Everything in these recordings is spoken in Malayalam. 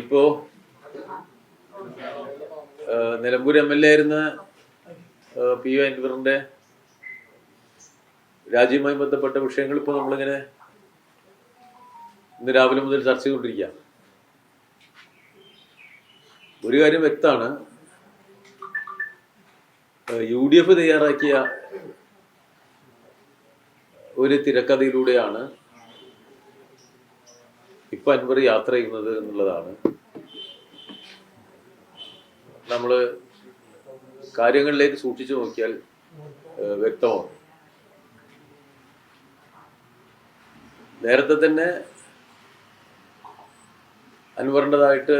ഇപ്പോ നിലമ്പൂർ എം എൽ എ ആയിരുന്ന പി ഒ അൻവറിന്റെ രാജ്യവുമായി ബന്ധപ്പെട്ട വിഷയങ്ങൾ ഇപ്പോൾ നമ്മളിങ്ങനെ ഇന്ന് രാവിലെ മുതൽ ചർച്ച ചെയ്തുകൊണ്ടിരിക്കുക ഒരു കാര്യം വ്യക്തമാണ്. യു ഡി എഫ് തയ്യാറാക്കിയ ഒരു തിരക്കഥയിലൂടെയാണ് ഇപ്പൊ അൻവർ യാത്ര ചെയ്യുന്നത് എന്നുള്ളതാണ്. നമ്മൾ കാര്യങ്ങളിലേക്ക് സൂക്ഷിച്ചു നോക്കിയാൽ വ്യക്തമാണ്. നേരത്തെ തന്നെ അൻവറിന്റെതായിട്ട്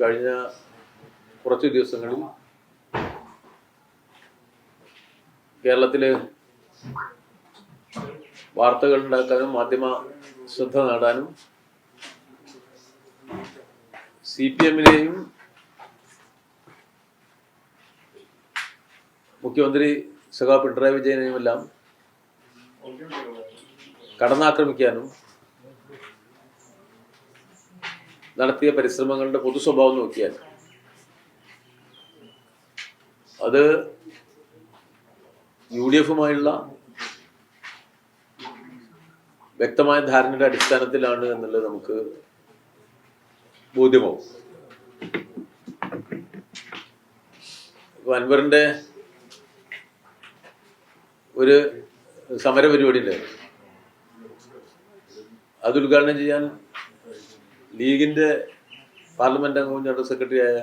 കഴിഞ്ഞ കുറച്ച് ദിവസങ്ങളിൽ കേരളത്തിൽ വാർത്തകൾ ഉണ്ടാക്കാനും മാധ്യമ ശ്രദ്ധ നേടാനും സി പി എമ്മിനെയും മുഖ്യമന്ത്രി സഖാ പിണറായി വിജയനെയും എല്ലാം കടന്നാക്രമിക്കാനും നടത്തിയ പരിശ്രമങ്ങളുടെ പൊതു സ്വഭാവം നോക്കിയാൽ അത് യു ഡി എഫുമായുള്ള വ്യക്തമായ ധാരണയുടെ അടിസ്ഥാനത്തിലാണ് എന്നുള്ളത് നമുക്ക് ബോധ്യമാവും. അൻവറിന്റെ ഒരു സമര പരിപാടി ഉണ്ടായിരുന്നു അത് ഉദ്ഘാടനം ചെയ്യാൻ ലീഗിന്റെ പാർലമെന്റ് അംഗവും ജനറൽ സെക്രട്ടറിയായ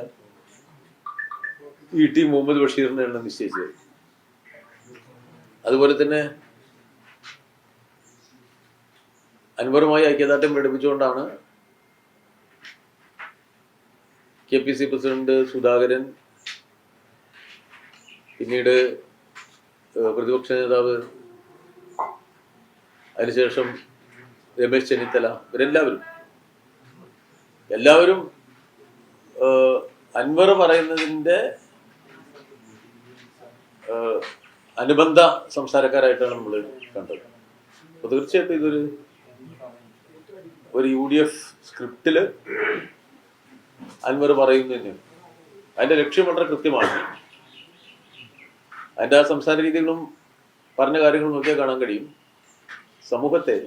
ഇ ടി മുഹമ്മദ് ബഷീറിനെയാണ് നിശ്ചയിച്ചത്. അതുപോലെ തന്നെ അൻവറുമായി ഐക്യദാർഢ്യം പ്രകടിപ്പിച്ചുകൊണ്ടാണ് K P C president Sudhakaran പിന്നീട് പ്രതിപക്ഷ നേതാവ് അതിനുശേഷം രമേശ് ചെന്നിത്തല ഇവരെല്ലാവരും. എല്ലാവരും അൻവർ പറയുന്നതിന്റെ അനുബന്ധ സംസാരക്കാരായിട്ടാണ് നമ്മൾ കണ്ടത്. അപ്പോൾ തീർച്ചയായിട്ടും ഇതൊരു ഒരു യു ഡി എഫ് സ്ക്രിപ്റ്റിൽ അൻവർ പറയുന്നു അതിന്റെ ലക്ഷ്യം വളരെ കൃത്യമാണ്. അതിന്റെ ആ സംസാര രീതികളും പറഞ്ഞ കാര്യങ്ങളും നോക്കിയാൽ കാണാൻ കഴിയും. സമൂഹത്തെ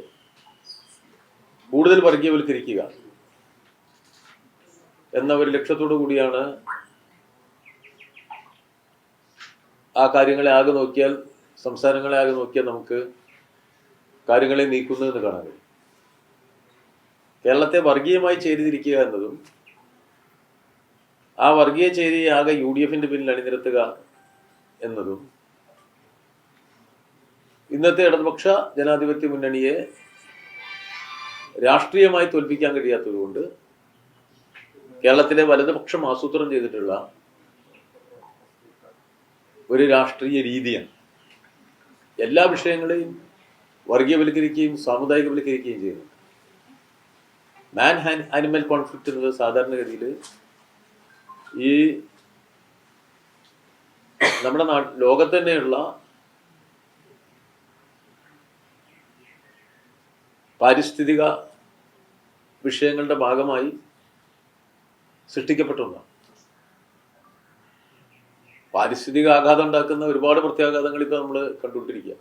കൂടുതൽ വർഗീയവൽക്കരിക്കുക എന്ന ഒരു ലക്ഷ്യത്തോടു കൂടിയാണ് ആ കാര്യങ്ങളെ ആകെ നോക്കിയാൽ സംസാരങ്ങളെ ആകെ നോക്കിയാൽ നമുക്ക് കാര്യങ്ങളെ നീക്കുന്നതെന്ന് കാണാൻ കഴിയും. കേരളത്തെ വർഗീയമായി ചേരിതിരിക്കുക എന്നതും ആ വർഗീയ ചേരിയെ ആകെ യു ഡി എഫിന്റെ പിന്നിൽ അണിനിരത്തുക എന്നതും ഇന്നത്തെ ഇടതുപക്ഷ ജനാധിപത്യ മുന്നണിയെ രാഷ്ട്രീയമായി തോൽപ്പിക്കാൻ കഴിയാത്തതുകൊണ്ട് കേരളത്തിലെ വലതുപക്ഷം ആസൂത്രണം ചെയ്തിട്ടുള്ള ഒരു രാഷ്ട്രീയ രീതിയാണ്. എല്ലാ വിഷയങ്ങളെയും വർഗീയവൽക്കരിക്കുകയും സാമുദായികവൽക്കരിക്കുകയും ചെയ്യുന്നു മാൻ ആനിമൽ കോൺഫ്ലിക്റ്റ് എന്നത് സാധാരണഗതിയിൽ ഈ നമ്മുടെ നാ ലോകത്ത് തന്നെയുള്ള പാരിസ്ഥിതിക വിഷയങ്ങളുടെ ഭാഗമായി സൃഷ്ടിക്കപ്പെട്ട പാരിസ്ഥിതിക ആഘാതം ഉണ്ടാക്കുന്ന ഒരുപാട് പ്രത്യാഘാതങ്ങൾ ഇപ്പൊ നമ്മൾ കണ്ടുകൊണ്ടിരിക്കുക.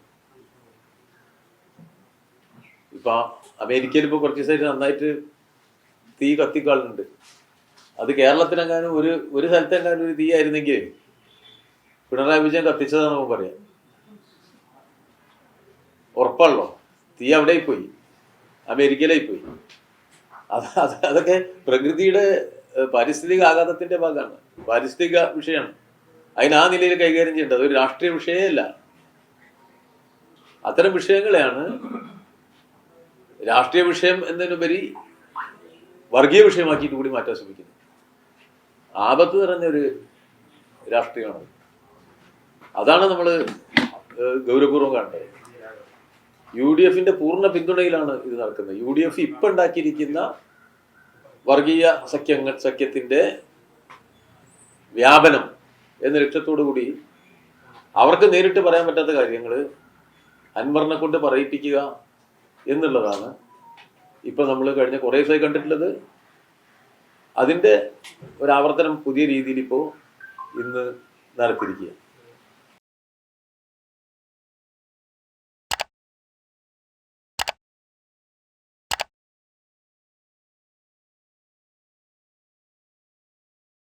ഇപ്പൊ അമേരിക്കയിൽ ഇപ്പൊ കുറച്ച് ദിവസമായിട്ട് നന്നായിട്ട് തീ കത്തിക്കാളുണ്ട്. അത് കേരളത്തിലെങ്ങാനും ഒരു ഒരു സ്ഥലത്തെങ്ങാനും ഒരു തീ ആയിരുന്നെങ്കിൽ പിണറായി വിജയൻ കത്തിച്ചതാണ് നമുക്ക് പറയാം. ഉറപ്പാണല്ലോ. തീ അവിടെ പോയി അമേരിക്കയിലായി പോയി അത് അത് അതൊക്കെ പ്രകൃതിയുടെ പാരിസ്ഥിതിക ആഘാതത്തിന്റെ ഭാഗമാണ്. പാരിസ്ഥിതിക വിഷയമാണ്. അതിന് ആ നിലയിൽ കൈകാര്യം ചെയ്യേണ്ടത് ഒരു രാഷ്ട്രീയ വിഷയമല്ല. അത്തരം വിഷയങ്ങളെയാണ് രാഷ്ട്രീയ വിഷയം എന്നതിനുപരി വർഗീയ വിഷയമാക്കിയിട്ട് കൂടി മാറ്റാൻ ശ്രമിക്കുന്നു. ആപത്ത് നിറഞ്ഞ ഒരു രാഷ്ട്രീയമാണ് അതാണ് നമ്മൾ ഗൗരവപൂർവം കാണേണ്ടത്. യു ഡി എഫിന്റെ പൂർണ പിന്തുണയിലാണ് ഇത് നടക്കുന്നത്. യു ഡി എഫ് ഇപ്പൊ ഉണ്ടാക്കിയിരിക്കുന്ന വർഗീയ സഖ്യങ്ങൾ സഖ്യത്തിന്റെ വ്യാപനം എന്ന ലക്ഷ്യത്തോടു കൂടി അവർക്ക് നേരിട്ട് പറയാൻ പറ്റാത്ത കാര്യങ്ങൾ അൻവറിനെ കൊണ്ട് പറയിപ്പിക്കുക എന്നുള്ളതാണ് ഇപ്പൊ നമ്മൾ കഴിഞ്ഞ കുറേ ദിവസമായി കണ്ടിട്ടുള്ളത് ഒരു ആവർത്തനം പുതിയ രീതിയിൽ ഇപ്പോൾ ഇന്ന് നടത്തിയിരിക്കുക